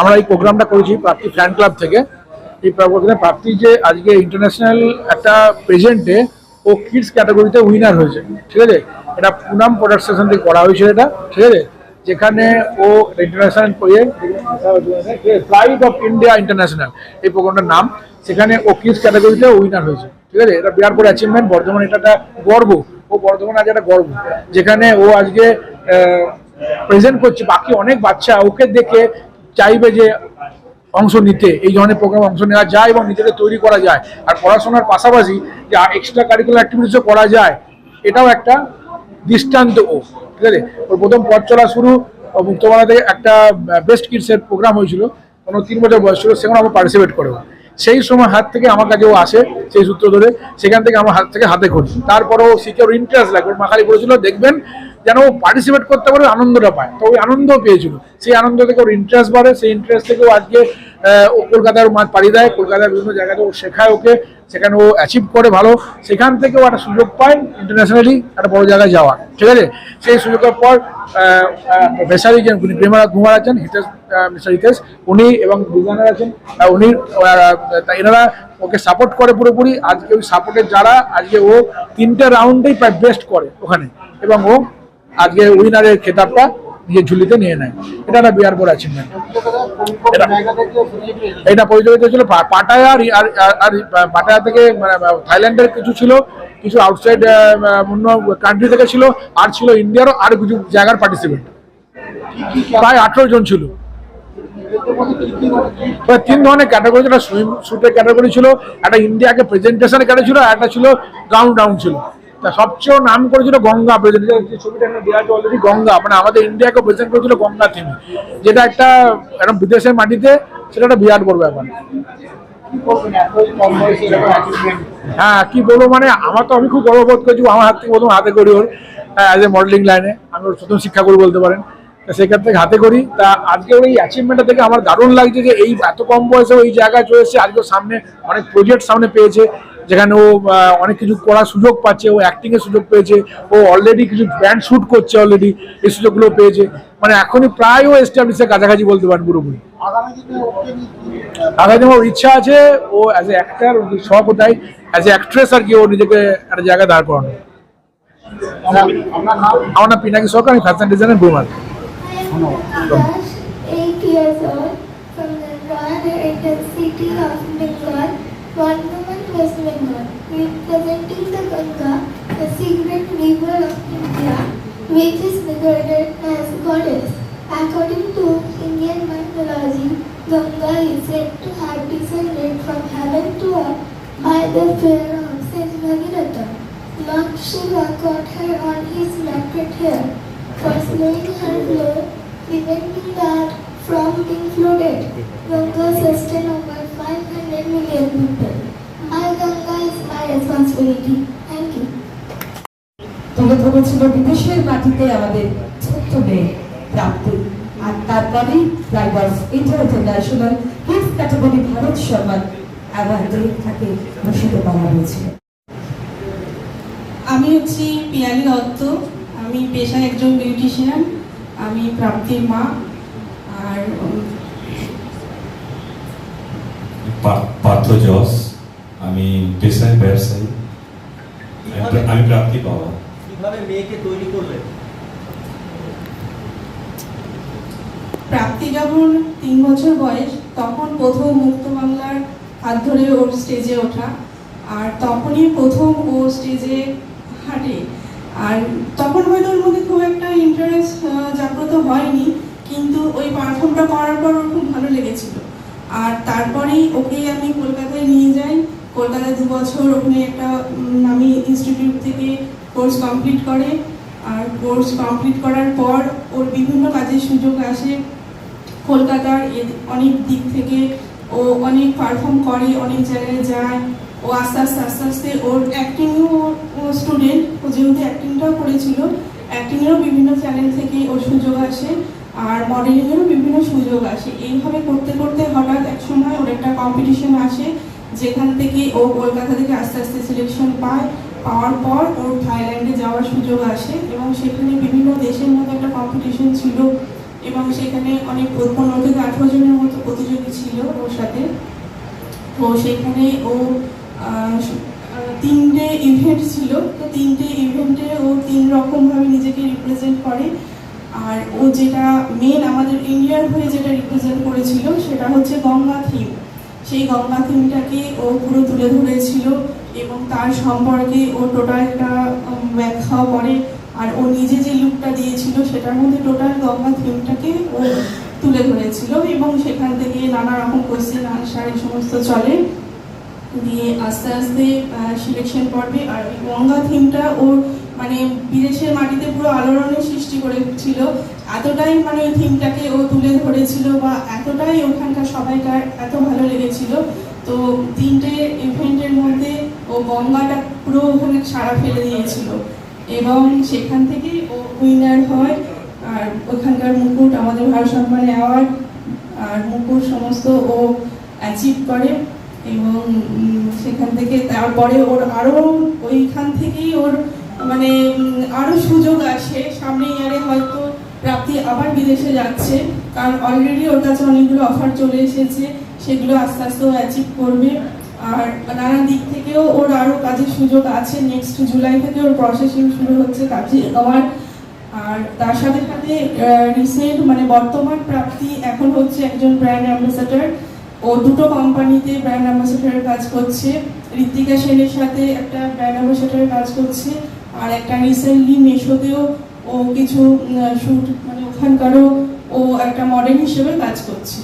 আমরা এই প্রোগ্রামটা করেছি প্রাপ্তি ফ্যান ক্লাব থেকে। এই প্রোগ্রামে প্রাপ্তি যে আজকে ইন্টারন্যাশনাল একটা প্রেজেন্টে ও কিডস ক্যাটাগরিতে উইনার হয়েছে, ঠিক আছে? এটা পুনাম প্রোডাকশন থেকে করা হয়েছিল এটা, ঠিক আছে? যেখানে ও international pride of India international এই প্রোগ্রামটার নাম। সেখানে ও কিডস ক্যাটাগরিতে উইনার হয়েছে, ঠিক আছে? এটা বিরাট বড় অ্যাচিভমেন্ট বর্ধমান এটা একটা গর্ব। ও বর্ধমান আজ একটা গর্ব। যেখানে ও আজকে প্রেজেন্ট করছে। বাকি অনেক বাচ্চা ওকে দেখে চাইবে যে অংশ নিতে, এই ধরনের প্রোগ্রাম অংশ নেওয়া যায় এবং নিজেকে তৈরি করা যায়। আর পড়াশোনার পাশাপাশি যে এক্সট্রা কারিকুলার অ্যাক্টিভিটিসও করা যায়, এটাও একটা দৃষ্টান্ত ও, ঠিক আছে? ওর প্রথম পথ চলা শুরু মুক্তমালা একটা বেস্ট কিডসের প্রোগ্রাম হয়েছিল, কোনো তিন বছর বয়স ছিল, সেখানে আমরা পার্টিসিপেট করে। সেই সময় হাত থেকে আমার কাছে ও আসে, সেই সূত্র ধরে, সেখান থেকে আমার হাত থেকে হাতে করি তারপরেও ওর ইন্টারেস্ট লাগে ওর মাখালি করেছিল, দেখবেন যেন ও পার্টিসিপেট করতে পারে, আনন্দটা পায়। তো ওই আনন্দও পেয়েছিল। সেই আনন্দ থেকে ওর ইন্টারেস্ট বাড়ে, সেই ইন্টারেস্ট থেকে ও আজকে ও কলকাতার মাঠ পাড়ি দেয়, কলকাতার বিভিন্ন জায়গাতে ও শেখায় ওকে, সেখানে ও অ্যাচিভ করে ভালো। সেখান থেকেও একটা সুযোগ পায় ইন্টারন্যাশনালি একটা বড় জায়গায় যাওয়ার। ঠিক আছে? সেই সুযোগের পর বেসারি যে উনি প্রেমা কুমার আছেন হিতেশ মিস্টার হিতেশ, উনি এবং ডিজাইনার আছেন উনি এনারা ওকে সাপোর্ট করে পুরোপুরি। আজকে ওই সাপোর্টের যারা, আজকে ও তিনটে রাউন্ডেই প্রায় বেস্ট করে ওখানে। এবং ও আজকে উইনারের খেতাবটা নিজের ঝুলিতে নিয়ে নেয়। এটা একটা বিয়ার বড় অ্যাচিভমেন্ট এটা। এটা প্রতিযোগিতা ছিল পাটায়া আর পাটায়া থেকে মানে থাইল্যান্ডের কিছু ছিল, কিছু আউটসাইড অন্য কান্ট্রি থেকে ছিল, আর ছিল ইন্ডিয়ারও আর কিছু জায়গার পার্টিসিপেন্ট প্রায় আঠেরো জন ছিল। তিন ধরনের ক্যাটাগরি একটা সুইম শুটের ক্যাটাগরি ছিল, একটা ইন্ডিয়াকে প্রেজেন্টেশনের ক্যাটাগরি ছিল একটা ছিল গ্রাউন্ড ডাউন ছিল। সবচেয়ে নাম করেছিল গঙ্গা প্রেজেন্ট যে ছবিটা এখানে দেওয়া আছে অলরেডি গঙ্গা মানে আমাদের ইন্ডিয়াকে প্রেজেন্ট করেছিল গঙ্গা থিম যেটা একটা একদম বিদেশের মাটিতে সেটা একটা বিরাট বড় ব্যাপার। হ্যাঁ কি বলব মানে আমার তো আমি খুব গর্ববোধ করছি আমার হাত থেকে প্রথম হাতে করি ওর অ্যাজ এ মডেলিং লাইনে আমি ওর প্রথম শিক্ষা করি বলতে পারেন। সেক্ষেত্রে হাতে করি তা আজকে ওই অ্যাচিভমেন্টটা থেকে আমার দারুণ লাগছে যে এই এত কম বয়সে ওই জায়গায় চলে এসেছে আজকে সামনে অনেক প্রজেক্ট সামনে পেয়েছে। যেখানে ও অনেক কিছু করার সুযোগ পাচ্ছে ও অ্যাক্টিং এর সুযোগ পেয়েছে ও অলরেডি কিছু ব্যান্ড শুট করছে অলরেডি এই সুযোগগুলো পেয়েছে। মানে এখনই প্রায় ও এস্টাবলিশের কাছাকাছি বলতে পারেন পুরোপুরি। আগামী দিনে ওর ইচ্ছা আছে? ও অ্যাজ এ অ্যাক্টার সব তাই অ্যাজ এ অ্যাক্ট্রেস আর কি ও নিজেকে একটা জায়গায় দাঁড় করানো। আমার নাম পিনাকি সরকার আমি ফ্যাশন ডিজাইনের of Bengal, Bardhaman, West Bengal, representing the Ganga, the secret river of India, which is regarded as goddess. According to Indian mythology, Ganga is said to have descended from heaven to earth by the of Saint Bhagirath. Lord Shiva caught her on his sacred hair for slowing her flow, preventing that from being flooded. Ganga sustained over 500 million people. My Ganga is my responsibility. Thank তুলে ধরেছিল বিদেশের মাটিতে আমাদের ছোট্ট মেয়ে প্রাপ্তি আর Riders international category Bharat Samman অ্যাওয়ার্ডে তাকে ভূষিত করা হয়েছিল আমি হচ্ছি পিয়ালি দত্ত। আমি পেশায় একজন বিউটিশিয়ান। আমি প্রাপ্তির মা। আর পার্থ জস। আমি পেশায় ব্যবসায়ী। আমি- প্রাপ্তি বাবা কীভাবে মেয়েকে তৈরি করলেন প্রাপ্তি যখন তিন বছর বয়স তখন প্রথম মুক্ত বাংলার হাত ধরে ওর স্টেজে ওঠা। আর তখনই প্রথম ও স্টেজে হাঁটে। আর তখন হয়তো ওর মধ্যে খুব একটা ইন্টারেস্ট জাগ্রত হয়নি কিন্তু ওই পারফর্মটা করার পর ওর খুব ভালো লেগেছিল। আর তারপরেই ওকে আমি কলকাতায় নিয়ে যাই। কলকাতায় দু বছর ওখানে একটা নামি ইনস্টিটিউট থেকে কোর্স কমপ্লিট করে। আর কোর্স কমপ্লিট করার পর ওর বিভিন্ন কাজের সুযোগ আসে কলকাতার। অনেক দিক থেকে ও অনেক পারফর্ম করে, অনেক জায়গায় যায়। ও আস্তে আস্তে আস্তে আস্তে ওর অ্যাক্টিংও স্টুডেন্ট ও যেহেতু অ্যাক্টিংটাও করেছিল অ্যাক্টিংয়েরও বিভিন্ন চ্যানেল থেকে ওর সুযোগ আসে আর মডেলিংয়েরও বিভিন্ন সুযোগ আসে। এইভাবে করতে করতে হঠাৎ এক সময় ওর একটা কম্পিটিশন আসে। যেখান থেকে ও কলকাতা থেকে আস্তে আস্তে সিলেকশন পায়, পাওয়ার পর ওর থাইল্যান্ডে যাওয়ার সুযোগ আসে এবং সেখানে বিভিন্ন দেশের মধ্যে একটা কম্পিটিশন ছিল এবং সেখানে অনেক পনেরো থেকে আঠেরো জনের মতো প্রতিযোগী ছিল ওর সাথে। তো সেখানে ও তিনটে ইভেন্ট ছিল। তো তিনটে ইভেন্টে ও তিন রকমভাবে নিজেকে রিপ্রেজেন্ট করে। আর ও যেটা মেন আমাদের ইন্ডিয়ার হয়ে যেটা রিপ্রেজেন্ট করেছিল সেটা হচ্ছে গঙ্গা থিম সেই গঙ্গা থিমটাকে ও পুরো তুলে ধরেছিল এবং তার সম্পর্কে ও টোটালটা ব্যাখ্যাও করে। আর ও নিজে যে লুকটা দিয়েছিল, সেটার মধ্যে টোটাল গঙ্গা থিমটাকে ও তুলে ধরেছিল এবং সেখান থেকে নানা রকম কোশ্চেন আনসার এই সমস্ত চলে। দিয়ে আস্তে আস্তে সিলেকশন পর্বে আর গঙ্গা থিমটা ওর মানে বিদেশের মাটিতে পুরো আলোড়নের সৃষ্টি করেছিল। এতটাই মানে ওই থিমটাকে ও তুলে ধরেছিল বা এতটাই ওখানকার সবাইকার এত ভালো লেগেছিল। তো তিনটে ইভেন্টের মধ্যে ও গঙ্গাটা পুরো ওখানে সারা ফেলে দিয়েছিল। এবং সেখান থেকে ও উইনার হয়, আর ওখানকার মুকুট, আমাদের ভারত সম্মান অ্যাওয়ার্ড, আর মুকুট সমস্ত ও অ্যাচিভ করে। এবং সেখান থেকে তারপরে ওর আরও ওইখান থেকেই ওর মানে আরও সুযোগ আসে। সামনে ইয়ারে হয়তো প্রাপ্তি আবার বিদেশে যাচ্ছে, কারণ অলরেডি ওর কাছে অনেকগুলো অফার চলে এসেছে, সেগুলো আস্তে আস্তে অ্যাচিভ করবে। আর নানান দিক থেকেও ওর আরও কাজের সুযোগ আছে। নেক্সট জুলাই থেকে ওর প্রসেসিং শুরু হচ্ছে কাজে আমার আর তার সাথে সাথে রিসেন্ট মানে বর্তমান প্রাপ্তি এখন হচ্ছে একজন ব্র্যান্ড অ্যাম্বাসাডার ও দুটো কোম্পানিতে ব্র্যান্ড অ্যাম্বাসেডারের কাজ করছে। ঋতিকা সেনের সাথে একটা ব্র্যান্ড অ্যাম্বাসেডারের কাজ করছে। আর একটা রিসেন্টলি মেশোতেও ও কিছু শুট মানে ওখানকারও ও একটা মডেল হিসেবে কাজ করছে।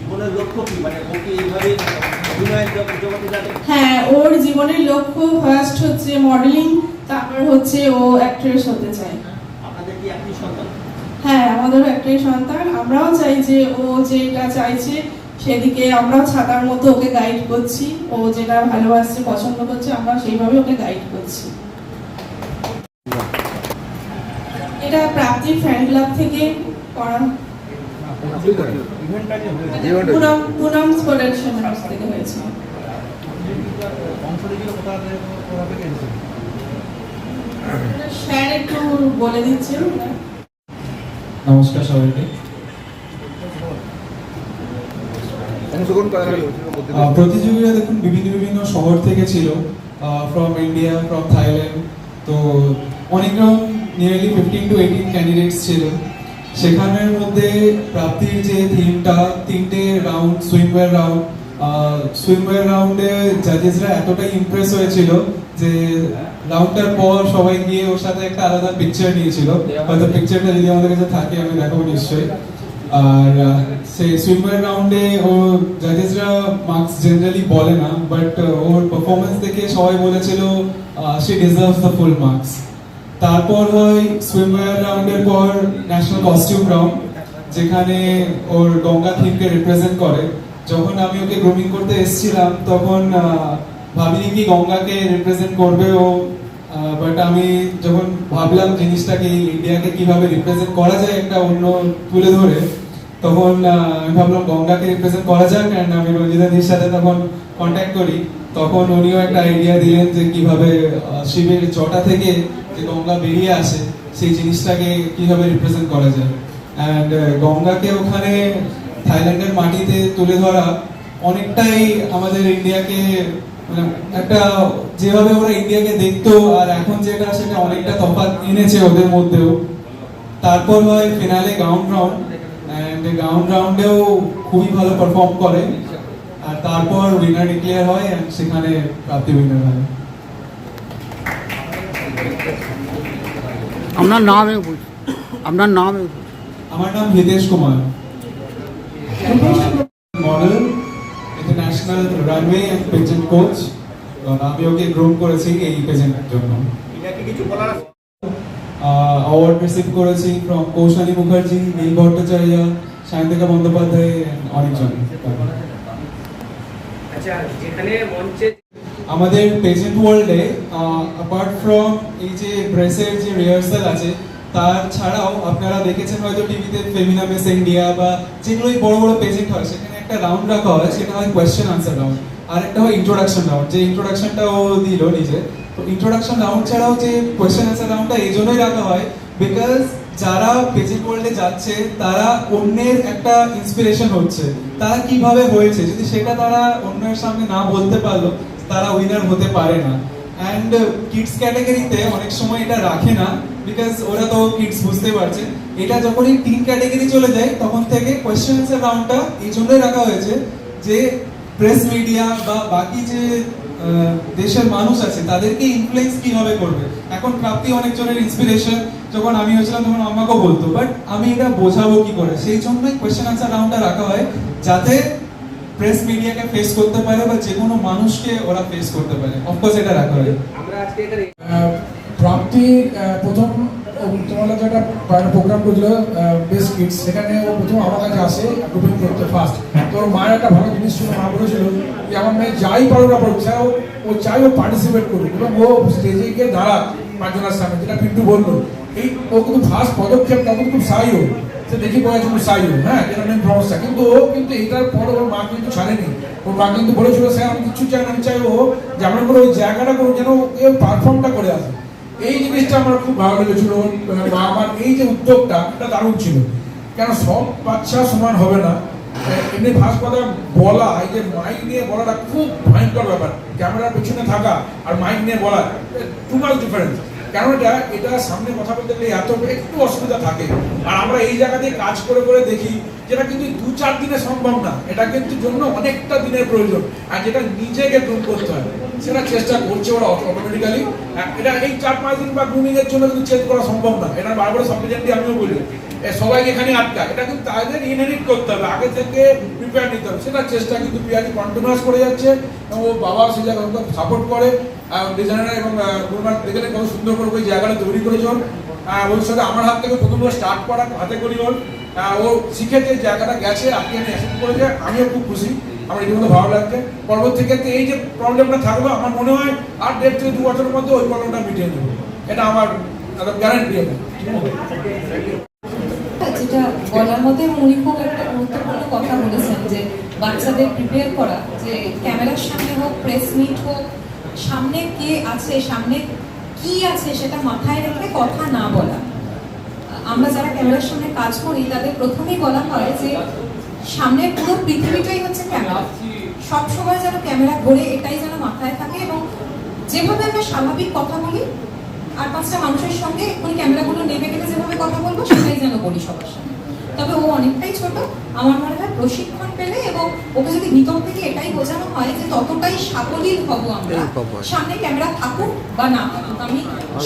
জীবনের লক্ষ্য কি? মানে ওকে এইভাবে হ্যাঁ ওর জীবনের লক্ষ্য ফার্স্ট হচ্ছে মডেলিং তারপর হচ্ছে ও অ্যাক্ট্রেস হতে চায়। আপনাদের কি একটি সন্তান? হ্যাঁ আমাদেরও একটাই সন্তান। আমরাও চাই যে ও যেটা চাইছে সেদিকে আমরাও ছাতার মতো ওকে গাইড করছি। ও যেটা ভালোবাসছে পছন্দ করছে আমরা সেইভাবে ওকে গাইড করছি। এটা প্রাপ্তির ফ্যান ক্লাব থেকে করা। পুনম পুনম প্রোডাকশন হাউস থেকে হয়েছে। স্যার একটু বলে দিচ্ছেন নমস্কার সবাইকে। আহ, প্রতিযোগীরা দেখুন বিভিন্ন বিভিন্ন শহর থেকে ছিল। ফ্রম ইন্ডিয়া ফ্রম থাইল্যান্ড তো অনেক রকম nearly fifteen to eighteen candidates ছিল। সেখানের মধ্যে প্রাপ্তির যে থিমটা, তিনটে রাউন্ড সুইমওয়্যার রাউন্ড সুইমওয়্যার রাউন্ডে জাজেসরা এতটাই ইমপ্রেস হয়েছিল যে রাউন্ডটার পর সবাই গিয়ে ওর সাথে একটা আলাদা পিকচার নিয়েছিল। হয়তো পিকচারটা যদি আমাদের কাছে থাকে, আমি দেখাবো নিশ্চয়ই। আর সেই সুইমওয়্যার রাউন্ডে ও জাজেসরা মার্কস জেনারেলি বলে না বাট ওর পারফরমেন্স দেখে সবাই বলেছিল সে ডিজার্ভস দ্য ফুল মার্কস তারপর হয় সুইমওয়্যার রাউন্ডের পর ন্যাশনাল কস্টিউম রাউন্ড যেখানে ওর গঙ্গা থিমকে রিপ্রেজেন্ট করে। যখন আমি ওকে গ্রুমিং করতে এসেছিলাম, তখন ভাবিনি কি গঙ্গাকে রিপ্রেজেন্ট করবে ও বাট আমি যখন ভাবলাম জিনিসটাকে ইন্ডিয়াকে কীভাবে রিপ্রেজেন্ট করা যায় একটা অন্য তুলে ধরে, তখন আমি ভাবলাম গঙ্গাকে রিপ্রেজেন্ট করা যাক অ্যান্ড আমি রঞ্জিতাদির সাথে তখন কন্ট্যাক্ট করি। তখন উনিও একটা আইডিয়া দিলেন যে কীভাবে শিবের জটা থেকে যে গঙ্গা বেরিয়ে আসে, সেই জিনিসটাকে কীভাবে রিপ্রেজেন্ট করা যায়। অ্যান্ড গঙ্গাকে ওখানে থাইল্যান্ডের মাটিতে তুলে ধরা অনেকটাই আমাদের ইন্ডিয়াকে মানে একটা, যেভাবে ওরা ইন্ডিয়াকে দেখতো আর এখন যেটা, সেটা অনেকটা তফাৎ এনেছে ওদের মধ্যেও। তারপর হয় finale ground round and ground রাউন্ডেও খুবই ভালো পারফর্ম করে। আর তারপর উইনার ডিক্লেয়ার হয় and সেখানে প্রাপ্তি উইনার হয়। আপনার নাম। আপনার নাম আমার নাম Hitesh Kumar. Model international runway and pageant coach আমি ওকে গ্রুম করেছি এই পেজেন্টের জন্য। এটা কি কিছু বলার আছে? অ্যাওয়ার্ড রিসিভ করেছি ফ্রম কৌশালী মুখার্জি নীল ভট্টাচার্য সায়ন্তিকা বন্দ্যোপাধ্যায় অনেকজন। আমাদের পেজেন্ট ওয়ার্ল্ডে অ্যাপার্ট ফ্রম এই যে ড্রেসের যে রিহার্সাল আছে, তার ছাড়াও আপনারা দেখেছেন হয়তো টিভিতে ফেমিনা মিস ইন্ডিয়া বা যেগুলোই বড় বড় পেজেন্ট হয়, সেখানে একটা রাউন্ড রাখা হয়, সেটা হয় কোয়েশ্চেন আনসার রাউন্ড আর একটা হয় ইন্ট্রোডাকশন রাউন্ড যে ইন্ট্রোডাকশনটা ও দিল নিজে। তো ইন্ট্রোডাকশন রাউন্ড ছাড়াও যে কোয়েশ্চেন আনসার রাউন্ডটা এই জন্যই রাখা হয় বিকজ যারা পেজিং ওয়ার্ল্ডে যাচ্ছে, তারা অন্যের একটা ইন্সপিরেশন হচ্ছে। তারা কীভাবে হয়েছে? যদি সেটা তারা অন্যের সামনে না বলতে পারল, তারা উইনার হতে পারে না। অ্যান্ড কিডস ক্যাটাগরিতে অনেক সময় এটা রাখে না বিকজ ওরা তো কিডস বুঝতে পারছে। এটা যখনই টিন ক্যাটাগরি চলে যায়, তখন থেকে কোয়েশ্চেন অ্যান্সার রাউন্ডটা এই জন্যই রাখা হয়েছে যে প্রেস মিডিয়া বা বাকি যে দেশের মানুষ আছে তাদেরকে ইনফ্লুয়েন্স কীভাবে করবে? এখন প্রাপ্তি অনেকজনের ইন্সপিরেশন যখন আমি হয়েছিলাম তখন আমাকেও বলতো বাট আমি এটা বোঝাবো কি করে? সেই জন্যই কোয়েশ্চেন আনসার রাউন্ডটা রাখা হয় যাতে প্রেস মিডিয়াকে ফেস করতে পারে বা যে কোনো মানুষকে ওরা ফেস করতে পারে। অফকোর্স এটা রাখা হয়। আমরা আজকে এখানে আহ, প্রাপ্তির আহ, প্রথম তোমার একটা প্রোগ্রাম করছিল বেস্ট কিডস সেখানে ও প্রথম আমার কাছে আসে গ্রুপিং করতে ফার্স্ট তো ওর মায়ের একটা ভালো জিনিস ছিল মা বলেছিল যে, আমার মেয়ে যাই পারুক না পারুক স্যার ও- ও চাই ও পার্টিসিপেট করুক। এবং ও স্টেজে গিয়ে দাঁড়াক পাঁচজনের সামনে, যেটা পিন্টু বলল। এই ও কিন্তু ফার্স্ট পদক্ষেপ তখন খুব সাই ও। সে দেখি পড়ে খুব সাই ও। হ্যাঁ যেটা মেন সমস্যা। কিন্তু ও কিন্তু এটার পর ওর মা কিন্তু ছাড়েনি। ওর মা কিন্তু বলেছিল, স্যার, আমি কিছু চাই না। আমি চাই ও যেমন করে ওই জায়গাটা করে যেন এ পারফর্মটা করে আসে। এই জিনিসটা আমার খুব ভালো লেগেছিল, বা এই যে উদ্যোগটা, এটা দারুণ ছিল। কেন, সব বাচ্চা সমান হবে না। এমনি ভাস কথা বলা, এই যে মাইক নিয়ে বলাটা খুব ভয়ঙ্কর ব্যাপার। ক্যামেরার পেছনে থাকা আর মাইক নিয়ে বলা টু ডিফারেন্স কেন, এটা এটা সামনে কথা বলতে গেলে এত একটু অসুবিধা থাকে। আর আমরা এই জায়গা দিয়ে কাজ করে করে দেখি, যেটা কিন্তু দু চার দিনে সম্ভব না। এটা কিন্তু জন্য অনেকটা দিনের প্রয়োজন। আর যেটা নিজেকে প্রুভ করতে হয়। সেটা চেষ্টা করছে ওরা অটোমেটিক্যালি এটা এই চার পাঁচ দিন বা গ্রুমিং এর জন্য কিন্তু চেঞ্জ করা সম্ভব না। এটা বারবার সাবজেক্টলি আমিও বলি। সবাই এখানে আটকায়। এটা কিন্তু তাদের ইনহেরিট করতে হবে। আগে থেকে প্রিপেয়ার নিতে হবে। সেটা চেষ্টা কিন্তু পিয়ারি কন্টিনিউয়াস করে যাচ্ছে এবং ও বাবা সে জায়গায় সাপোর্ট করে। ডিজাইনার এবং গুরুমার দেখে কত সুন্দর করে ওই জায়গাটা তৈরি করেছে সাথে আমার হাত থেকে প্রথম স্টার্ট করা হাতে করি ওর। ও শিখেছে জায়গাটা গেছে আজকে আমি অ্যাসেপ্ট করেছে। আমিও খুব খুশি। আমার রীতিমতো ভালো লাগছে। পরবর্তী ক্ষেত্রে এই যে প্রবলেমটা থাকল, আমার মনে হয় আর দেড় থেকে দু বছরের মধ্যে ওই প্রবলেমটা মিটিয়ে নেব এটা আমার গ্যারান্টি এটা যেটা বলার মধ্যে উনি খুব একটা গুরুত্বপূর্ণ কথা বলেছেন যে, বাচ্চাদের প্রিপেয়ার করা, যে ক্যামেরার সামনে হোক প্রেস মিট হোক, সামনে কে আছে, সামনে কি আছে সেটা মাথায় রেখে কথা না বলা। আমরা যারা ক্যামেরার সামনে কাজ করি, তাদের প্রথমেই বলা হয় যে সামনে পুরো পৃথিবীটাই হচ্ছে ক্যামেরা সব সময় যেন ক্যামেরা ঘোরে, এটাই যেন মাথায় থাকে এবং যেভাবে আমরা স্বাভাবিক কথা বলি, আর পাঁচটা মানুষের সঙ্গে এক্ষুনি ক্যামেরাগুলো নেমে গেলে যেভাবে কথা বলব, সেটাই যেন বলি সবার সামনে। তবে ও অনেকটাই ছোট। আমার মনে হয় প্রশিক্ষণ পেলে এবং ওকে যদি ভিতর থেকে এটাই বোঝানো হয় যে ততটাই সাবলীল হব আমরা সামনে ক্যামেরা থাকুক বা না থাকুক আমি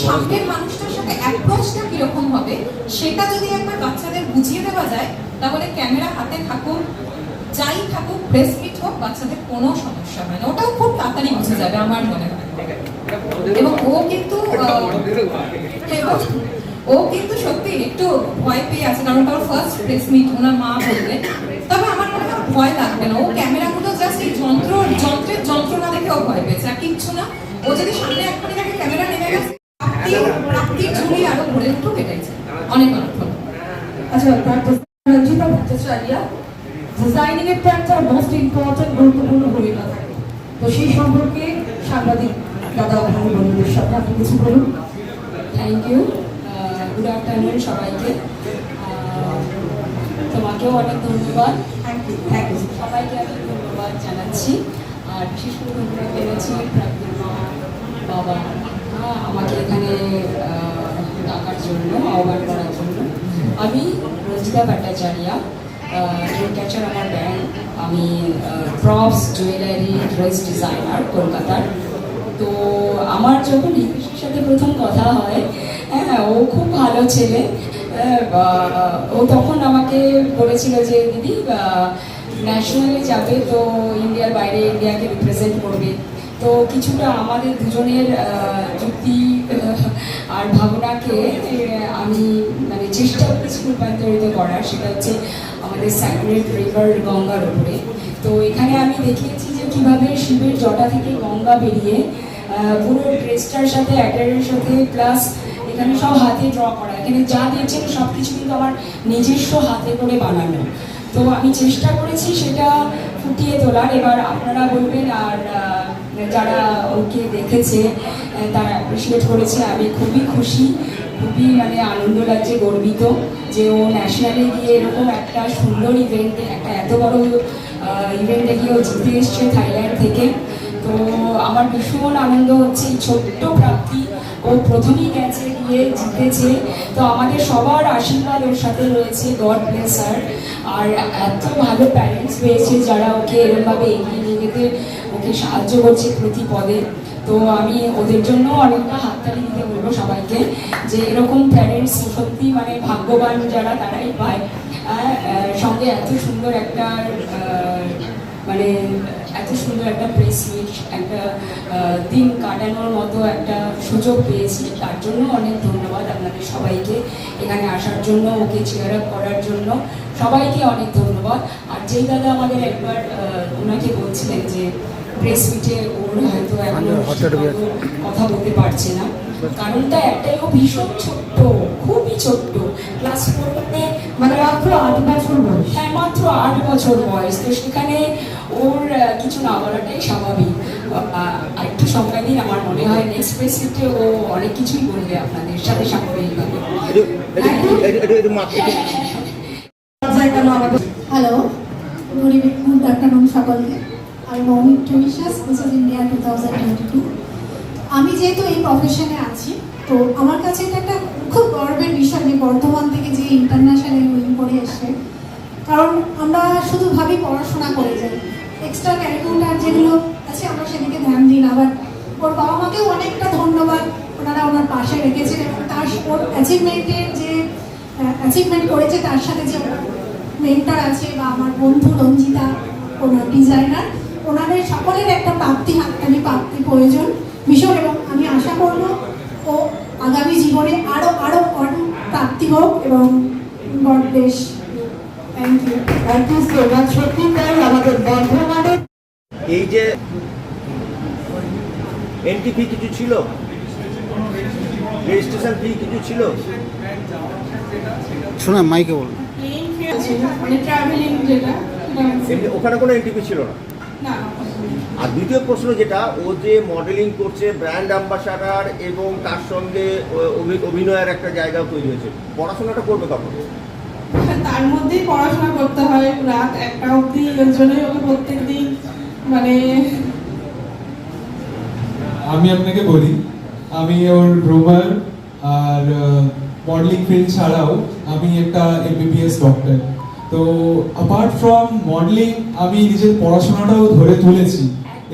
সামনের মানুষটার সাথে অ্যাপ্রোচটা কীরকম হবে সেটা যদি একবার বাচ্চাদের বুঝিয়ে দেওয়া যায় তাহলে ক্যামেরা হাতে থাকুক যাই থাকুক প্রেস মিট হোক বাচ্চাদের কোনো সমস্যা হয় না। ওটাও খুব তাড়াতাড়ি বুঝে যাবে আমার মনে হয়। এবং ও কিন্তু এবং ও কিন্তু সত্যি একটু ভয় পেয়ে আছে কারণ তার ফার্স্ট প্রেস মিট ওনার মা বললেন তবে আমার মনে হয় ভয় লাগবে না। ও ক্যামেরাগুলো জাস্ট এই যন্ত্র যন্ত্রের যন্ত্রণা দেখে ও ভয় পেয়েছে। আর কিচ্ছু না ও যদি সামনে এক্ষুনি দেখে ক্যামেরা নেমে গেছে প্রাপ্তি ঝুড়ি আরও ভরে উঠুক এটাই অনেক অনেক আচ্ছা রঞ্জিতা ভট্টাচার্য ডিজাইনিং এর তো একটা মোস্ট ইম্পর্টেন্ট গুরুত্বপূর্ণ ভূমিকা থাকে। তো সেই সম্পর্কে সাংবাদিক দাদা ভাই বন্ধুদের সাথে আপনি কিছু বলুন। থ্যাংক ইউ গুড আফটারনুন সবাইকে। তোমাকেও অনেক ধন্যবাদ। সবাইকে আমি ধন্যবাদ জানাচ্ছি। আর বিশেষ করে ধন্যবাদ জানাচ্ছি প্রাক্তন মা বাবা আমাকে এখানে ডাকার জন্য আহ্বান করার জন্য। আমি রঞ্জিতা ভট্টাচার্যা ক্যাচার আমার ব্যান্ড আমি প্রপস জুয়েলারি ড্রেস ডিজাইনার কলকাতার। তো আমার যখন ইংলিশের সাথে প্রথম কথা হয় হ্যাঁ ও খুব ভালো ছেলে। হ্যাঁ, ও তখন আমাকে বলেছিল যে দিদি ন্যাশনালে যাবে তো ইন্ডিয়ার বাইরে ইন্ডিয়াকে রিপ্রেজেন্ট করবে। তো কিছুটা আমাদের দুজনের যুক্তি আর ভাবনাকে আমি মানে চেষ্টা করেছি রূপান্তরিত করার। সেটা হচ্ছে আমাদের স্যাক্রেড রিভার গঙ্গার উপরে। তো এখানে আমি দেখিয়েছি যে কীভাবে শিবের জটা থেকে গঙ্গা বেরিয়ে পুরো ড্রেসটার সাথে অ্যাটারের সাথে প্লাস এখানে সব হাতে ড্র করা, এখানে যা দিয়েছেন সব কিছু কিন্তু আমার নিজস্ব হাতে করে বানানো। তো আমি চেষ্টা করেছি সেটা ফুটিয়ে তোলার, এবার আপনারা বলবেন আর যারা ওকে দেখেছে তারা অ্যাপ্রিসিয়েট করেছে, আমি খুবই খুশি, খুবই মানে আনন্দ লাগছে, গর্বিত যে ও ন্যাশনালে গিয়ে এরকম একটা সুন্দর ইভেন্টে একটা এত বড় ইভেন্টে গিয়ে ও জিতে এসছে থাইল্যান্ড থেকে। তো আমার ভীষণ আনন্দ হচ্ছে, এই ছোট্ট প্রাপ্তি ও প্রথমেই গেছে, গিয়ে জিতেছে। তো আমাদের সবার আশীর্বাদ ওর সাথে রয়েছে গড ব্লেস আর আর এত ভালো প্যারেন্টস পেয়েছে যারা ওকে এরমভাবে এগিয়ে নিয়ে যেতে ওকে সাহায্য করছে প্রতি পদে। তো আমি ওদের জন্য অনেকটা হাততালি দিতে বলব সবাইকে যে এরকম প্যারেন্টস সত্যি মানে ভাগ্যবান যারা, তারাই পায়। সঙ্গে এত সুন্দর একটা মানে এত সুন্দর একটা প্রেস মিট একটা দিন কাটানোর মতো একটা সুযোগ পেয়েছি। তার জন্য অনেক ধন্যবাদ আপনাদের সবাইকে এখানে আসার জন্য ওকে চেয়ার আপ করার জন্য। সবাইকে অনেক ধন্যবাদ। আর যেই দাদা আমাদের একবার ওনাকে বলছিলেন যে প্রেস মিটে ওর হয়তো এখন কথা বলতে পারছে না। কারণটা একটাই ও ভীষণ ছোট্ট খুবই ছোট্ট। ক্লাস ফোরে মানে মাত্র আট বছর বয়স। হ্যাঁ মাত্র আট বছর বয়স। তো সেখানে ওর কিছু না বলাটাই স্বাভাবিক। একটু সময় দিন আমার মনে হয় নেক্সট প্রেসিডেন্টে ও অনেক কিছুই বলবে আপনাদের সাথে আমাদের Hello, good evening, good afternoon সকলকে। আমি Moumik this is India two thousand twenty two আমি যেহেতু এই প্রফেশনে আছি তো আমার কাছে এটা একটা খুব গর্বের বিষয় যে বর্ধমান থেকে যে ইন্টারন্যাশনাল উইন করে এসছে কারণ আমরা শুধু ভাবি পড়াশোনা করে যাই এক্সট্রা ক্যারিকুলার যেগুলো আছে আমরা সেদিকে ধ্যান দিই আবার ওর বাবা মাকেও অনেকটা ধন্যবাদ। ওনারা ওনার পাশে রেখেছেন এবং তার ওর অ্যাচিভমেন্টের যে অ্যাচিভমেন্ট করেছে, তার সাথে যে মেন্টার আছে বা আমার বন্ধু রঞ্জিতা, ওনার ডিজাইনার ওনাদের সকলের একটা প্রাপ্তি, হাততালি, প্রাপ্তি প্রয়োজন ভীষণ এবং আমি আশা করব ও আগামী জীবনে আরও আরও অনেক প্রাপ্তি হোক এবং God thank you thank you so much সত্যি তাই আমাদের বর্ধমানে এই যে এন্ট্রি ফি কিছু ছিল? রেজিস্ট্রেশন ফি কিছু ছিল? শোনা মাইকে বলুন। মানে ওখানে কোনো এন্ট্রি ফি ছিল না? না আর দ্বিতীয় প্রশ্ন যেটা ও যে মডেলিং করছে ব্র্যান্ড অ্যাম্বাসাডার এবং তার সঙ্গে ও- অভি- অভিনয়ের একটা জায়গা তৈরি হয়েছে। পড়াশোনাটা করবে কখন? তার মধ্যেই পড়াশোনা করতে হয় রাত একটা অবধি, এর জন্যই ওকে প্রত্যেক দিন মানে আমি আপনাকে বলি, আমি ওর রোমার আর মডেলিং ফিল্ড ছাড়াও আমি একটা এমবিবিএস ডক্টর তো অ্যাপার্ট ফ্রম মডেলিং আমি নিজের পড়াশোনাটাও ধরে তুলেছি।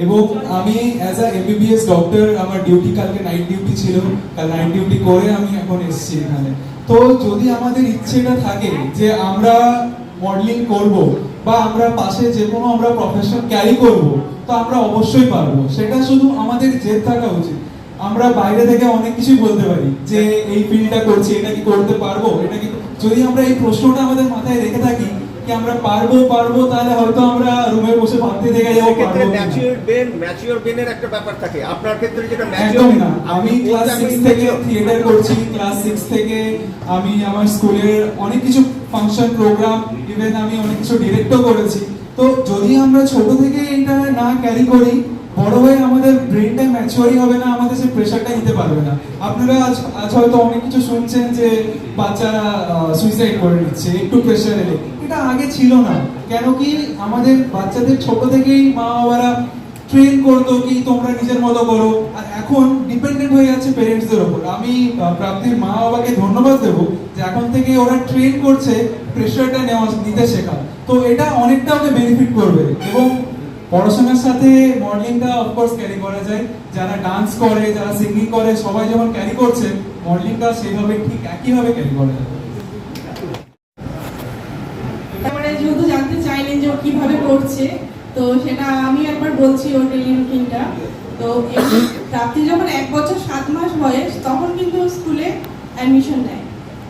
এবং আমি অ্যাজ আ এমবিবিএস ডক্টর আমার ডিউটি কালকে নাইট ডিউটি ছিল। কাল নাইট ডিউটি করে আমি এখন এসেছি এখানে। তো যদি আমাদের ইচ্ছেটা থাকে যে আমরা মডেলিং করব বা আমরা পাশে যে কোনো আমরা প্রফেশন ক্যারি করব, তো আমরা অবশ্যই পারব। সেটা শুধু আমাদের জেদ থাকা উচিত। আমরা বাইরে থেকে অনেক কিছু বলতে পারি যে এই ফিল্ডটা করছি, এটা কি করতে পারব? এটা কি যদি আমরা এই প্রশ্নটা আমাদের মাথায় রেখে থাকি কি আমরা পারব পারব তাহলে হয়তো আমরা রুমে বসে ভাবতে থেকে যাব কিনা। ম্যাচিওর ব্রেন ম্যাচিওর ব্রেনের একটা ব্যাপার থাকে। আপনার ক্ষেত্রে যেটা ম্যাচিওর না। আমি ক্লাস সিক্স থেকে থিয়েটার করছি ক্লাস সিক্স থেকে আমি আমার স্কুলের অনেক কিছু ফাংশন প্রোগ্রাম ইভেন আমি অনেক কিছু ডিরেক্টও করেছি। তো যদি আমরা ছোট থেকে এটা না ক্যারি করি বড় হয়ে আমাদের ব্রেনটা ম্যাচিওরই হবে না আমাদের সেই প্রেশারটা নিতে পারবে না। আপনারা আজ আজ হয়তো অনেক কিছু শুনছেন যে বাচ্চারা সুইসাইড করে নিচ্ছে একটু প্রেশার এলে। এটা আগে ছিল না। কেন কি আমাদের বাচ্চাদের ছোট থেকেই মা বাবারা ট্রেন করতো কি তোমরা নিজের মতো করো। আর এখন ডিপেন্ডেন্ট হয়ে যাচ্ছে পেরেন্টসদের ওপর। আমি প্রাপ্তির মা বাবাকে ধন্যবাদ দেবো যে এখন থেকে ওরা ট্রেন করছে প্রেশারটা নেওয়া, নিতে শেখা। তো এটা অনেকটা ওকে বেনিফিট করবে। এবং পড়াশোনার সাথে মডেলিংটা অফকোর্স ক্যারি করা যায়। যারা ডান্স করে, যারা সিঙ্গিং করে, সবাই যেমন ক্যারি করছে মডেলিংটা সেইভাবে ঠিক একইভাবে ক্যারি করা যায় তারপরে যেহেতু জানতে চাইলেন যে ও কীভাবে করছে, তো সেটা আমি একবার বলছি ওর ডেলি রুটিনটা। তো প্রাপ্তি যখন এক বছর সাত মাস বয়স, তখন কিন্তু স্কুলে অ্যাডমিশন নেয়,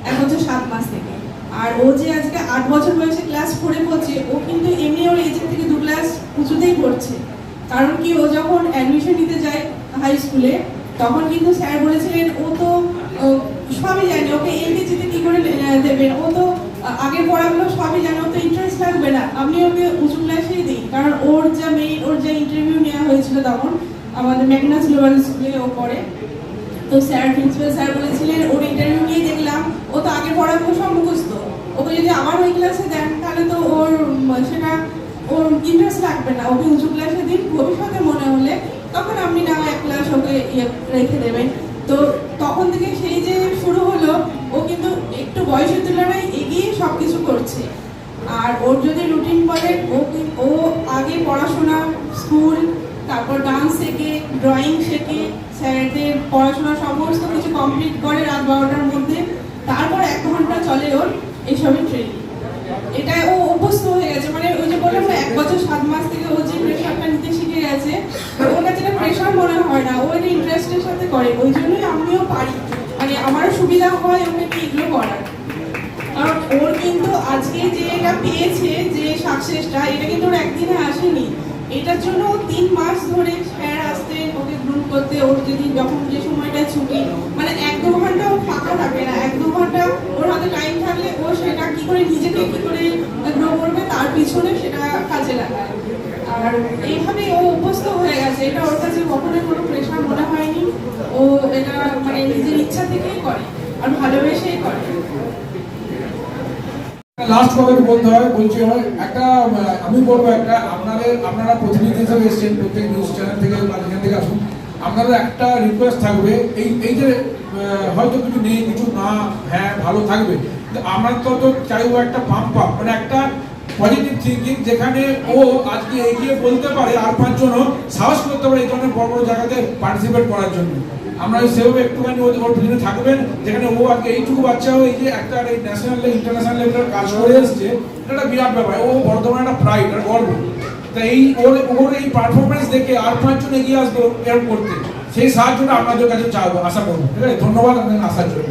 এক বছর সাত মাস থেকে। আর ও যে আজকে আট বছর বয়সে ক্লাস ফোরে পড়ছে, ও কিন্তু এমনি ওর এজের থেকে দু ক্লাস উঁচুতেই পড়ছে। কারণ কি, ও যখন অ্যাডমিশন নিতে যায় হাই স্কুলে তখন কিন্তু স্যার বলেছিলেন, ও তো সবই জানে, ওকে এলকেজিতে কি করে দেবেন? ও তো আগের পড়াগুলো সবই জানে তো ইন্টারেস্ট লাগবে না। আমি ওকে উঁচু ক্লাসেই দিই, কারণ ওর যা মেইন ওর যা ইন্টারভিউ নেওয়া হয়েছিল তখন, আমাদের ম্যাগনাস গ্লোবাল স্কুলে ও পড়ে তো স্যার প্রিন্সিপাল স্যার বলেছিলেন, ওর ইন্টারভিউ নিয়ে দেখলাম। ও তো আগে পড়াগুলো সব মুখস্থ। ওকে যদি আবার ওই ক্লাসে দেন, তাহলে তো ওর সেটা ওর ইন্টারেস্ট লাগবে না। ওকে উঁচু ক্লাসে দিন, ভবিষ্যতে মনে হলে তখন আপনি না এক ক্লাস ওকে ইয়ে রেখে দেবেন। তো তখন থেকে সেই যে শুরু হলো বয়সের তুলনায় এগিয়ে সব কিছু করছে। আর ওর যদি রুটিন বলেন ও ও আগে পড়াশোনা স্কুল তারপর ডান্স শেখে ড্রয়িং শেখে, স্যারদের পড়াশোনা সমস্ত কিছু কমপ্লিট করে রাত বারোটার মধ্যে, তারপর এক ঘণ্টা চলে ওর এইসবের ট্রেনিং এটা ও অভ্যস্ত হয়ে গেছে। মানে ওই যে বললাম না, এক বছর সাত মাস থেকে ও যে প্রেশারটা নিতে শিখে গেছে ওর কাছে এটা প্রেশার মনে হয় না। ও এটা ইন্টারেস্টের সাথে করে, ওই জন্যই আমিও পারি। মানে আমারও সুবিধা হয় ওকে এগুলো করার। ওর কিন্তু আজকে যে এটা পেয়েছে, যে সাকসেসটা, এটা কিন্তু ওর একদিনে আসেনি। এটার জন্য তিন মাস ধরে স্যার আসতেন ওকে গ্রুপ করতে, ওর যদি যখন যে সময়টা ছুটি মানে এক দু ঘণ্টা ফাঁকা থাকে না, এক দু ঘণ্টা ওর হাতে টাইম থাকলে ও সেটা কি করে নিজেকে কি করে গ্রো করবে, তার পিছনে সেটা কাজে লাগায়। আর এইভাবে ও অভ্যস্ত হয়ে গেছে, এটা ওর কাছে কখনোই কোনো প্রেশার মনে হয়নি। ও এটা মানে নিজের ইচ্ছা থেকেই করে, আর ভালোবেসেই করে। লাস্ট একটু বলতে হয়, বলছি একটা আমি বলব একটা, আপনাদের, আপনারা প্রতিনিধি হিসেবে এসছেন প্রত্যেক নিউজ চ্যানেল থেকে বা যেখান থেকে আসুন। আপনাদের একটা রিকোয়েস্ট থাকবে, এই এই যে হয়তো কিছু নেই, কিছু না হ্যাঁ ভালো থাকবে। আমরা তো তো চাইব একটা পাম্প আপ মানে একটা পজিটিভ থিঙ্কিং যেখানে ও আজকে এগিয়ে বলতে পারে আর পাঁচজনও সাহস করতে পারে এই ধরনের বড় বড় জায়গাতে পার্টিসিপেট করার জন্য। আমরা সেও একটুখানি ওর পিছনে থাকবেন, যেখানে ও আজকে এইটুকু বাচ্চা ওই যে একটা এই ন্যাশনাল ইন্টারন্যাশনাল লেভেলের কাজ করে এসছে, এটা একটা বিরাট ব্যাপার। ও বর্তমানে একটা প্রাইড একটা গর্ব। তা এই ওর ওর এই পারফরমেন্স দেখে আর পাঁচজন এগিয়ে আসবে এরকম করতে সেই সাহায্যটা আপনাদের কাছে চাবো আশা করব। ঠিক আছে? ধন্যবাদ আপনাদের আসার জন্য।